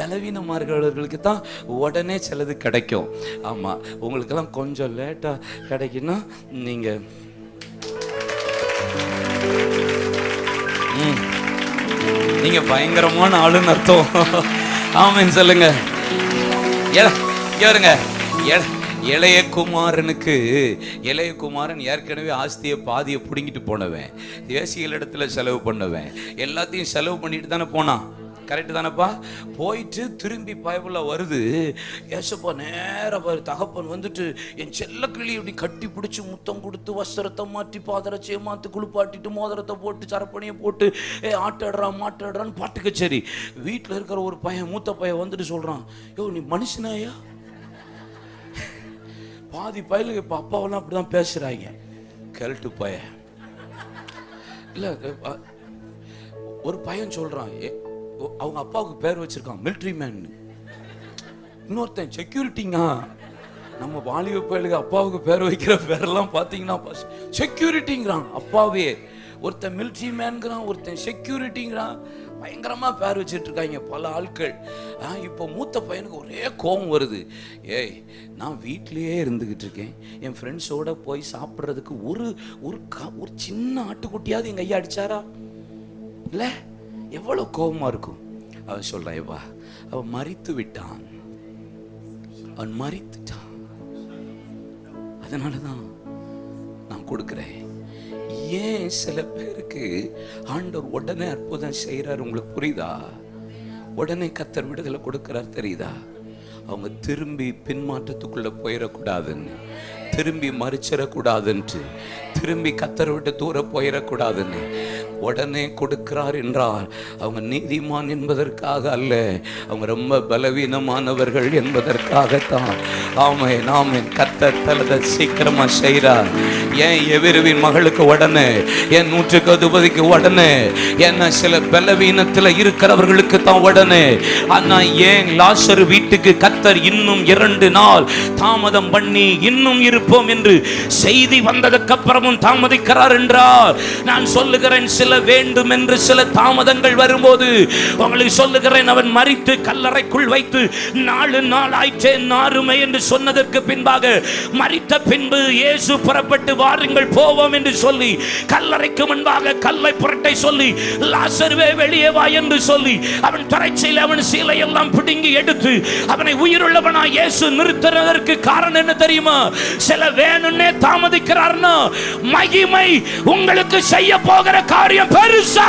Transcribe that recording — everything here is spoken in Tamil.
பலவீனமாக இருக்கிறவர்களுக்கு தான் உடனே சிலது கிடைக்கும். ஆமாம் உங்களுக்கெல்லாம் கொஞ்சம் லேட்டாக கிடைக்குன்னா நீங்கள் நீங்க பயங்கரமான ஆளுன்னு அர்த்தம். ஆமென் சொல்லுங்க. இங்க வருங்க. இளையகுமாரனுக்கு இளைய குமாரனுக்கு இளைய குமாரன் ஏற்கனவே ஆஸ்தியை பாதியை பிடுங்கிட்டு போனவன். தேசிய இடத்துல செலவு பண்ணுவேன். எல்லாத்தையும் செலவு பண்ணிட்டு தானே போனான். கரெக்டு தானேப்பா? போயிட்டு திரும்பி பயபுள்ள வருது. ஏசப்பா நேரம் பாரு தகப்பன் வந்துட்டு என் செல்ல கிளி இப்படி கட்டி பிடிச்சி முத்தம் கொடுத்து வஸ்திரத்தை மாற்றி பாதரட்சியை மாற்றி குளிப்பாட்டிட்டு மோதிரத்தை போட்டு சரப்பணியை போட்டு ஏ ஆட்டாடுறான் மாட்டாடுறான்னு பாட்டு கச்சேரி வீட்டில் இருக்கிற ஒரு பையன் மூத்த பையன் வந்துட்டு சொல்கிறான் யோ நீ மனுஷனாயா? பாதி பயலுங்க இப்போ அப்பாவெல்லாம் அப்படி தான் பேசுகிறாங்க கரெக்டு பையன். இல்லை ஒரு பையன் சொல்கிறான் அவங்க அப்பாவுக்கு பேர் வச்சிருக்கான் மிலிட்ரி மேன் இன்னொருத்தன் செக்யூரிட்டிங்க நம்ம வாலிப பயலுக்கு அப்பாவுக்கு பேர் வைக்கிற பேரெல்லாம் பார்த்தீங்கன்னா செக்யூரிட்டிங்கிறான் அப்பாவே. ஒருத்தன் மிலிட்ரி மேன்கிறான் ஒருத்தன் செக்யூரிட்டிங்கிறான் பயங்கரமாக பேர் வச்சுட்டு இருக்காங்க பல ஆட்கள். ஆ, இப்போ மூத்த பையனுக்கு ஒரே கோபம் வருது. ஏய் நான் வீட்லேயே இருந்துக்கிட்டு இருக்கேன். என் ஃப்ரெண்ட்ஸோடு போய் சாப்பிட்றதுக்கு ஒரு ஒரு கா- ஒரு சின்ன ஆட்டுக்குட்டியாவது எங்கள் ஐயா அடிச்சாரா? இல்லை? எவ்வளோ கோபமா இருக்கும்? அவன் சொல்கிறான் ஏவா அவன் மறித்து விட்டான். அவன் மறித்துட்டான் அதனால தான் நான் கொடுக்குறேன். ஏன் சில பேருக்கு ஆண்டவர் உடனே அற்புதம் செய்கிறார் உங்களுக்கு புரியுதா? உடனே கத்தர் விடுதலை கொடுக்குறார் தெரியுதா? அவங்க திரும்பி பின்மாற்றத்துக்குள்ளே போயிடக்கூடாதுன்னு திரும்பி மறிச்சிடக்கூடாதுன்ட்டு திரும்பி கத்தரை விட்டு தூர போயிடக்கூடாதுன்னு உடனே கொடுக்கிறார் என்றால் அவங்க நீதிமான் என்பதற்காக அல்ல அவங்க ரொம்ப பலவீனமானவர்கள் என்பதற்காகத்தான். ஆமை நாம் என் தத்தலதை சீக்கிரமா செய்கிறார் ஏன் எவிருவின் மகளுக்கு உடனே என் நூற்றுக்கு அதிபதிக்கு உடனே என்ன சில பலவீனத்தில் இருக்கிறவர்களுக்கு தான் உடனே ஆனால் ஏன் லாசர் வீட்டுக்கு கத்தர் இன்னும் இரண்டு நாள் தாமதம் பண்ணி இன்னும் இருப்போம் என்று செய்தி வந்ததுக்கு அப்புறமும் தாமதிக்கிறார் என்றார். நான் சொல்லுகிறேன் சில வேண்டும் என்று சில தாமதங்கள் வரும்போது உங்களுக்கு சொல்லுகிறேன் அவன் மறித்து கல்லறைக்குள் வைத்து நாலு நாள் ஆயிற்றே நாருமை என்று சொன்னதற்கு பின்பாக மறித்த பின்பு இயேசு புறப்பட்டு வாருங்கள் போவோம் என்று சொல்லி கல்லறைக்கு முன்பாக கல்லை புரட்டை சொல்லி லாசருவே வெளியே வா என்று சொல்லி அவன் தரைச்சையில் அவன் சீலை எல்லாம் பிடுங்கி எடுத்து அவனை உயிருள்ளவனா இயேசு நிறுத்துறதற்கு காரணம் என்ன தெரியுமா? சில வேணும்னே தாமதிக்கிறார்னா மகிமை உங்களுக்கு செய்ய போகிற காரியம் பெருசா!